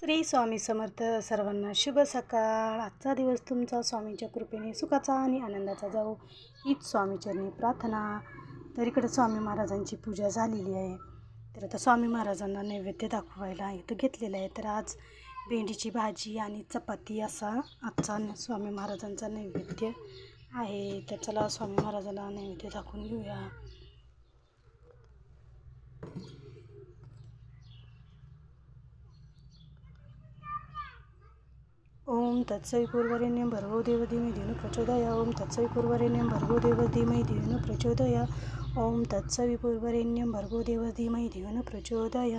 श्री स्वामी समर्थ सर्वांना शुभ सकाळ. आजचा दिवस तुमचा स्वामींच्या कृपेने सुखाचा आणि आनंदाचा जाऊ हीच स्वामीचरणी प्रार्थना. तर इकडे स्वामी महाराजांची पूजा झालेली आहे. तर आता स्वामी महाराजांना नैवेद्य दाखवायला इथं घेतलेलं आहे. तर आज भेंडीची भाजी आणि चपाती असा आजचा न- स्वामी महाराजांचा नैवेद्य आहे. तर चला स्वामी महाराजांना नैवेद्य दाखवून घेऊया. ओम तत्सविपूर्वरेण्यं भर्गो देव धीमहि धियो प्रचोदय। ओम तत्सविपूर्वरेण्यं भर्गो देव धीमहि प्रचोदय। ओम तत्सविपूर्वरेण्यं भर्गो देव धीमहि धियो प्रचोदय।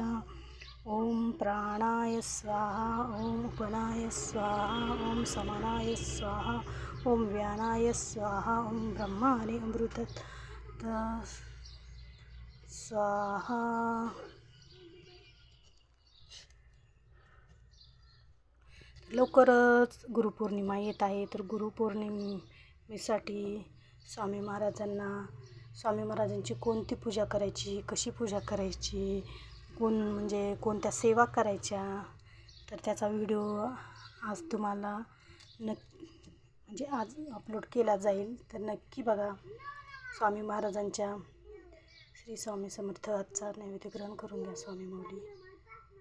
ओम प्राणाय स्वाहा ओम उपनाय स्वाहा ओम समानाय स्वाहा ओम व्यानाय स्वाहा ओम ब्रह्माणे अमृत स्वाहा। लवकरच गुरुपौर्णिमा येत आहे. तर गुरुपौर्णिमेसाठी स्वामी महाराजांना स्वामी महाराजांची कोणती पूजा करायची कशी पूजा करायची कोण म्हणजे कोणत्या सेवा करायच्या तर त्याचा व्हिडिओ आज तुम्हाला नक् म्हणजे आज अपलोड केला जाईल. तर नक्की बघा. स्वामी महाराजांच्या श्री स्वामी समर्थ आजचा नैवेद्य ग्रहण करून घ्या. स्वामी मौली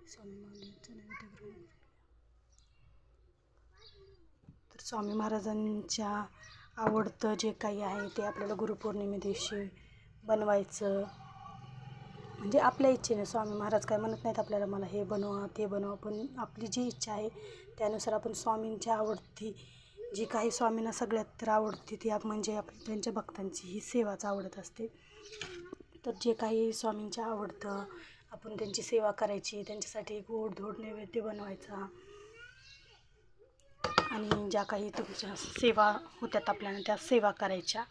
स्वामी मौलीचं नैवेद्य ग्रहण करून घ्या. तर स्वामी महाराजांच्या आवडतं जे काही आहे ते आपल्याला गुरुपौर्णिमे दिवशी बनवायचं. म्हणजे आपल्या इच्छेने स्वामी महाराज काय म्हणत नाहीत आपल्याला मला हे बनवा ते बनवा. पण आपली जी इच्छा आहे त्यानुसार आपण स्वामींच्या आवडती जी काही स्वामींना सगळ्यात तर आवडते ती आप म्हणजे आप त्यांच्या भक्तांची ही सेवाच आवडत असते. तर जे काही स्वामींच्या आवडतं आपण त्यांची सेवा करायची त्यांच्यासाठी गोड धोड नैवेद्य बनवायचा आणि ज्या काही तुमच्या सेवा होत्यात आपल्याला त्या सेवा करायच्या.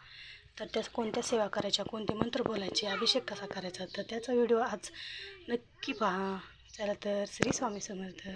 तर त्या कोणत्या सेवा करायच्या कोणते मंत्र बोलायचे अभिषेक कसा करायचा तर त्याचा व्हिडिओ आज नक्की पहा. चला तर श्री स्वामी समर्थ.